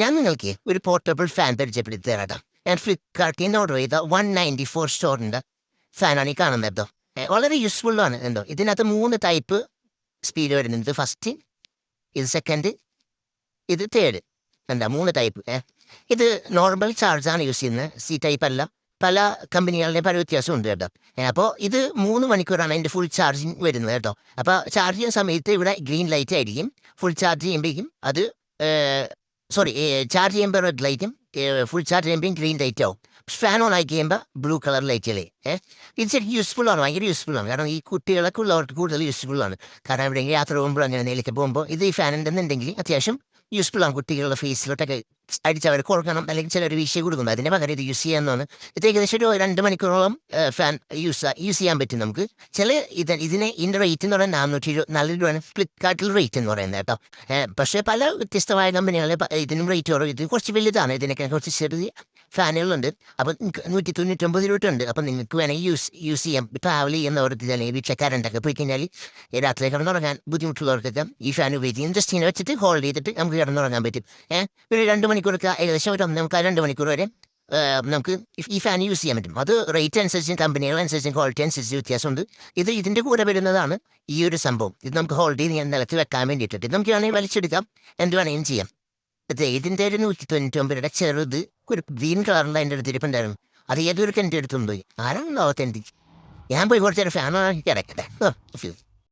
ഞാൻ നിങ്ങൾക്ക് ഒരു പോർട്ടബിൾ ഫാൻ പരിചയപ്പെടുത്തി തരാം ഞാൻ ഫ്ലിപ്കാർട്ടിൽ നിന്ന് ഓർഡർ ചെയ്ത വൺ നയന്റി ഫോർ സ്റ്റോറിന്റെ ഫാനാണ് ഈ കാണുന്നത് വളരെ യൂസ്ഫുൾ ആണ് എന്തോ ഇതിനകത്ത് മൂന്ന് ടൈപ്പ് സ്പീഡ് വരുന്നുണ്ട്. ഫസ്റ്റ് ഇത് സെക്കൻഡ് ഇത് തേർഡ് എന്താ മൂന്ന് ടൈപ്പ് ഇത് നോർമൽ ചാർജാണ് യൂസ് ചെയ്യുന്നത്. സി ടൈപ്പ് അല്ല. പല കമ്പനികളുടെ പല വ്യത്യാസമുണ്ട് കേട്ടോ. അപ്പോൾ ഇത് മൂന്ന് മണിക്കൂറാണ് അതിന്റെ ഫുൾ ചാർജിങ് വരുന്നത് കേട്ടോ. അപ്പോൾ ചാർജ് ചെയ്യുന്ന സമയത്ത് ഇവിടെ ഗ്രീൻ ലൈറ്റ് ആയിരിക്കും. ഫുൾ ചാർജ് ചെയ്യുമ്പോഴേക്കും അത് സോറി ചാർജ് ചെയ്യുമ്പോൾ റെഡ് ലൈറ്റും ഫുൾ ചാർജ് ചെയ്യുമ്പോൾ ഗ്രീൻ ലൈറ്റ് ആവും ഫാൻ ഓൺ ആയി കഴിയുമ്പോൾ ബ്ലൂ കളർ ലൈറ്റ് അല്ലേ ഏഹ് ഇത് ശരിക്കും യൂസ്ഫുൾ ആണ് ഭയങ്കര യൂസ്ഫുൾ ആണ്. കാരണം ഈ കുട്ടികളൊക്കെ ഉള്ളവർക്ക് കൂടുതൽ യൂസ്ഫുൾ ആണ്. കാരണം എവിടെയെങ്കിലും യാത്ര പോകുമ്പോൾ അങ്ങനെ നേരിട്ട് പോകുമ്പോൾ ഇത് ഈ ഫാൻ ഉണ്ടെന്നുണ്ടെങ്കിൽ അത്യാവശ്യം യൂസ്ഫുൾ ആണ് കുട്ടികളുടെ ഫേസിലോട്ടൊക്കെ അടിച്ച് അവർ കൊടുക്കണം അല്ലെങ്കിൽ ചിലർ വീശി കൊടുക്കുന്നു. അതിന്റെ പകരം ഇത് യൂസ് ചെയ്യാമെന്നാണ് ഇത് ഏകദേശം ഒരു രണ്ട് മണിക്കൂറോളം ഫാൻ യൂസ് യൂസ് ചെയ്യാൻ പറ്റും നമുക്ക്. ചില ഇത് ഇതിന് ഇതിന്റെ റേറ്റ് എന്ന് പറയുന്നത് നാനൂറ്റി ഇരുപത് നല്ല രൂപയാണ്. ഫ്ലിപ്കാർട്ടിൽ റേറ്റ് എന്ന് പറയുന്നത് കേട്ടോ. പക്ഷേ പല വ്യത്യസ്തമായ കമ്പനികളിൽ ഇതിനും റേറ്റ് കുറവ്. ഇത് കുറച്ച് വലുതാണ്. ഇതിനൊക്കെ കുറച്ച് ചെറിയ ഫാനുകളുണ്ട് അപ്പം നൂറ്റി തൊണ്ണൂറ്റൊമ്പത് രൂപ ഉണ്ട് അപ്പം നിങ്ങൾക്ക് വേണമെങ്കിൽ യൂസ് യൂസ് ചെയ്യാം. ട്രാവൽ ചെയ്യുന്ന അല്ലെങ്കിൽ വീട്ടിലെ കറണ്ടൊക്കെ പോയി കഴിഞ്ഞാൽ രാത്രി കിടന്നുറങ്ങാൻ ബുദ്ധിമുട്ടുള്ളവർക്കൊക്കെ ഈ ഫാൻ ഉപയോഗിച്ച് ജസ്റ്റ് ഇങ്ങനെ വെച്ചിട്ട് ഹോൾഡ് ചെയ്തിട്ട് നമുക്ക് കിടന്നുറങ്ങാൻ പറ്റും. ഏഹ്? ഒരു രണ്ട് മണിക്കൂറൊക്കെ ഏകദേശം ഒരു നമുക്ക് ആ രണ്ട് മണിക്കൂർ വരെ നമുക്ക് ഈ- ഫാൻ യൂസ് ചെയ്യാൻ പറ്റും. അത് റേറ്റ് അനുസരിച്ചും കമ്പനികൾ അനുസരിച്ചും ക്വാളിറ്റി അനുസരിച്ച് വ്യത്യാസമുണ്ട്. ഇത് ഇതിന്റെ കൂടെ വരുന്നതാണ് ഈ ഒരു സംഭവം. ഇത് നമുക്ക് ഹോൾഡ് ചെയ്ത് ഞാൻ നിലത്ത് വെക്കാൻ വേണ്ടിയിട്ട് ഇത് നമുക്ക് വേണമെങ്കിൽ വലിച്ചെടുക്കാം. എന്ത് വേണമെങ്കിലും ചെയ്യാം. ഇത് ഇതിന്റെ ഒരു നൂറ്റി തൊണ്ണൂറ്റി ഒമ്പതിയുടെ ചെറുത് ഒരു ഗ്രീൻ കളറിന്റെ അതിന്റെ അടുത്ത് ഇരിപ്പുണ്ടായിരുന്നു. അത് ഏതൊരു എന്റെ അടുത്തും പോയി. ആരാണ് ലോകത്തെ ഞാൻ പോയി കുറച്ചൊരു ഫാൻ കിടക്കട്ടെ ഓ,